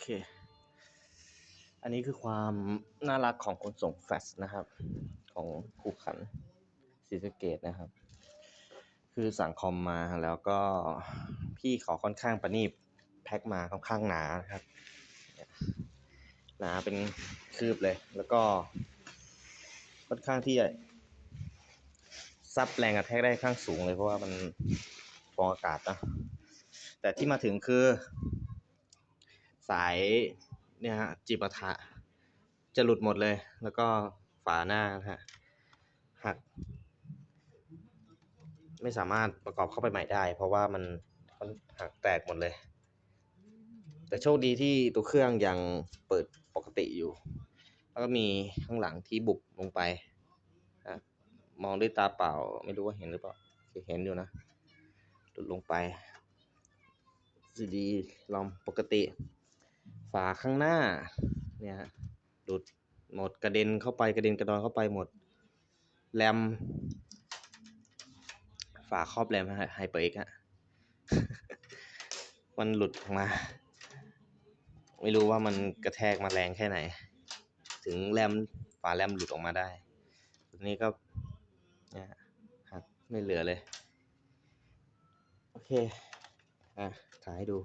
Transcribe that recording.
เค อันนี้คือความน่ารักของคนส่งแฟกซ์นะครับ ของคู่ขันศรีสเกดนะครับ คือสั่งคอมมาแล้วก็พี่ขอค่อนข้างประณีตแพ็คมาค่อนข้างหนานะครับหนาเป็นคืบเลย แล้วก็ค่อนข้างที่จะซับแรงกระแทกได้ข้างสูงเลยเพราะว่ามันฟองอากาศนะแต่ที่มาถึงคือ สายเนี่ยฮะจิปาถะจะหลุดหมดเลย แล้วก็ฝาหน้านะฮะหัก ไม่สามารถประกอบเข้าไปใหม่ได้ เพราะว่ามันมันหักแตกหมดเลย แต่โชคดีที่ตัวเครื่องยังเปิดปกติอยู่ แล้วก็มีข้างหลังที่บุบลงไปนะมองด้วยตาเปล่าไม่รู้ว่าเห็นหรือเปล่าโอเห็นอยู่นะหลุดลงไปซีดีลอมปกติ ฝาข้างหน้าเนี่ยฮะหลุดหมดกระเด็นเข้าไปกระเด็นกระดอนเข้าไปหมดแรมฝาครอบแรมไฮเปอร์เอ็กฮะมันหลุดออกมา ไม่รู้ว่ามันกระแทกมาแรงแค่ไหน ถึงแรมฝาแรมหลุดออกมาได้ตัวนี้ก็เนี่ยหักไม่เหลือเลย โอเค อะถ่ายให้ดู